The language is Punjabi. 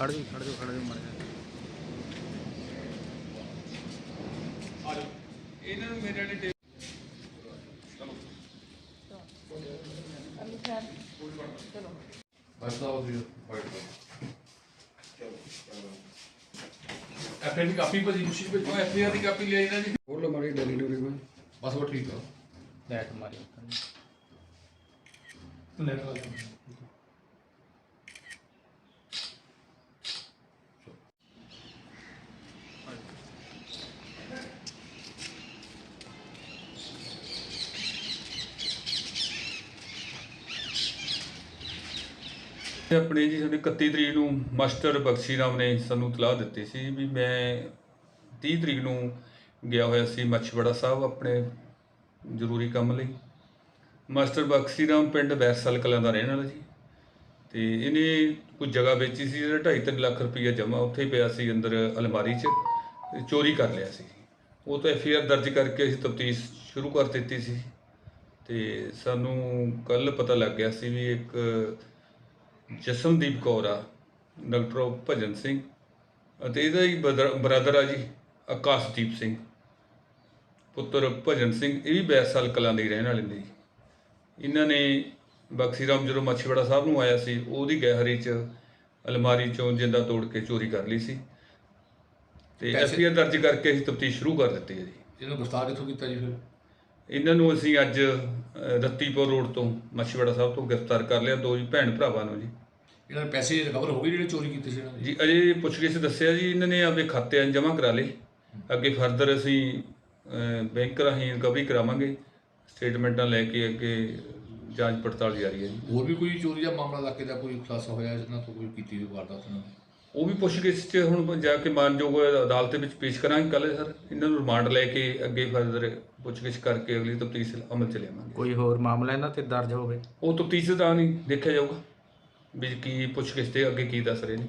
ਖੜ ਜਾ ਖੜ ਜਾ ਖੜ ਜਾ ਮਰ ਜਾ ਇਹਨਾਂ ਨੂੰ ਮੇਰੇ ਨੇ ਟੇ- ਬਸ ਆਓ ਜੀ ਫਾਈਟ ਐਫਏ ਦੀ ਕਾਪੀ ਭਾਜੀ ਤੁਸੀਂ ਉਹ ਭੇਜੋ। ਐਫਆਰ ਦੀ ਕਾਪੀ ਲਈ ਇਹਨਾਂ ਦੀ। ਹੋਰ ਲੋ ਮਾਰੀ ਡਿਲੀਵਰੀ ਮੈਂ ਬਸ ਉਹ ਠੀਕ ਆ। ਲੈਟ ਮਾਰੀ। ਇਹ ਆਪਣੇ ਜੀ ਸਾਡੇ 31 ਤਰੀਕ ਨੂੰ ਮਾਸਟਰ ਬਖਸ਼ੀ ਰਾਮ ਨੇ ਸਾਨੂੰ ਤਲਾਹ ਦਿੱਤੀ ਸੀ ਵੀ ਮੈਂ 30 ਤਰੀਕ ਨੂੰ ਗਿਆ ਹੋਇਆ ਸੀ ਮੱਛਵੜਾ ਸਾਹਿਬ ਆਪਣੇ ਜ਼ਰੂਰੀ ਕੰਮ ਲਈ। ਮਾਸਟਰ ਬਖਸ਼ੀ ਰਾਮ ਪਿੰਡ ਵੈਸਲ ਕਲਾਂ ਦਾ ਰਹਿਣ ਵਾਲਾ ਜੀ। ਤੇ ਇਹਨੇ ਕੁਝ ਜਗ੍ਹਾ ਵੇਚੀ ਸੀ ਜਿਹੜਾ 2.5 ਲੱਖ ਰੁਪਈਆ ਜਮ੍ਹਾਂ ਉੱਥੇ ਹੀ ਪਿਆ ਸੀ ਅੰਦਰ ਅਲਮਾਰੀ 'ਚ ਚੋਰੀ ਕਰ ਲਿਆ ਸੀ। ਉਹ ਤੋਂ ਐਫਆਰ ਦਰਜ ਕਰਕੇ ਅਸੀਂ ਤਫਤੀਸ਼ ਸ਼ੁਰੂ ਕਰ ਦਿੱਤੀ ਸੀ। ਤੇ ਸਾਨੂੰ ਕੱਲ ਪਤਾ ਲੱਗ ਗਿਆ ਸੀ ਵੀ ਇੱਕ ਜਸਮਦੀਪ ਕੌਰ ਆ ਡਾਕਟਰ ਭਜਨ ਸਿੰਘ ਅਤੇ ਇਹਦਾ ਹੀ ਬ੍ਰਦਰ ਆ ਜੀ ਆਕਾਸ਼ਦੀਪ ਸਿੰਘ। ਪੁੱਤਰ ਭਜਨ ਸਿੰਘ ਇਹ ਵੀ ਬੈਸਾਲ ਕਲਾਂ ਦੇ ਰਹਿਣ ਵਾਲੇ ਨੇ ਜੀ। ਇਹਨਾਂ ਨੇ ਬਖਸ਼ੀ ਰਾਮ ਜਦੋਂ ਮੱਛੀਵਾੜਾ ਸਾਹਿਬ ਨੂੰ ਆਇਆ ਸੀ ਉਹਦੀ ਗਹਿਰੀ 'ਚ ਅਲਮਾਰੀ 'ਚੋਂ ਜਿੰਦਾ ਤੋੜ ਕੇ ਚੋਰੀ ਕਰ ਲਈ ਸੀ। ਤੇ ਐਫਆਈਆਰ ਦਰਜ ਕਰਕੇ ਅਸੀਂ ਤਫਤੀਸ਼ ਸ਼ੁਰੂ ਕਰ ਦਿੱਤੀ ਹੈ ਜੀ। ਇਹਨੂੰ ਗ੍ਰਿਫਤਾਰ ਕਿੱਥੋਂ ਕੀਤਾ ਜੀ ਫਿਰ? ਇਹਨਾਂ ਨੂੰ ਅਸੀਂ ਅੱਜ ਰੱਤੀਪੁਰ ਰੋਡ ਤੋਂ ਮੱਛੀਵਾੜਾ ਸਾਹਿਬ ਤੋਂ ਗ੍ਰਿਫਤਾਰ ਕਰ ਲਿਆ ਦੋ ਜੀ ਭੈਣ ਭਰਾਵਾਂ ਨੂੰ ਜੀ। ਇਹਨਾਂ ਦੇ ਪੈਸੇ ਰਿਕਵਰ ਹੋ ਗਏ ਜਿਹੜੇ ਚੋਰੀ ਕੀਤੇ ਸੀ ਇਹਨਾਂ ਜੀ ਅਜੇ ਪੁੱਛਗਿੱਛ ਦੱਸਿਆ ਜੀ ਇਹਨਾਂ ਨੇ ਆਪਦੇ ਖਾਤੇ ਜਮ੍ਹਾਂ ਕਰਾ ਲਏ। ਅੱਗੇ ਫਰਦਰ ਅਸੀਂ ਬੈਂਕ ਰਾਹੀਂ ਰਿਕਵਰੀ ਕਰਾਵਾਂਗੇ। ਸਟੇਟਮੈਂਟਾਂ ਲੈ ਕੇ ਅੱਗੇ ਜਾਂਚ ਪੜਤਾਲ ਜਾਰੀ ਹੈ ਜੀ। ਹੋਰ ਵੀ ਕੋਈ ਚੋਰੀ ਦਾ ਮਾਮਲਾ ਲੱਗੇ ਦਾ ਕੋਈ ਖੁਲਾਸਾ ਹੋਇਆ ਇਹਨਾਂ ਤੋਂ ਕੋਈ ਕੀਤੀ ਹੋਈ ਵਾਰਦਾਤ ਨਾਲ? ਉਹ ਵੀ ਪੁੱਛਗਿੱਛ 'ਚ ਹੁਣ ਜਾ ਕੇ ਮਾਨਯੋਗ ਅਦਾਲਤ ਵਿੱਚ ਪੇਸ਼ ਕਰਾਂਗੇ ਕੱਲ੍ਹ ਸਰ। ਇਹਨਾਂ ਨੂੰ ਰਿਮਾਂਡ ਲੈ ਕੇ ਅੱਗੇ ਫਰਦਰ ਪੁੱਛਗਿੱਛ ਕਰਕੇ ਅਗਲੀ ਤਫਤੀਸ਼ ਅਮਲ ਚ ਲਿਆਵਾਂਗੇ। ਕੋਈ ਹੋਰ ਮਾਮਲਾ ਇਹਨਾਂ ਤੇ ਦਰਜ ਹੋਵੇ? ਉਹ ਤਫਤੀਸ਼ ਦਾ ਨਹੀਂ ਦੇਖਿਆ ਜਾਊਗਾ। ਵੀ ਕੀ ਪੁੱਛਗਿੱਛ ਤੇ ਅੱਗੇ ਕੀ ਦੱਸ ਰਹੇ ਨੇ।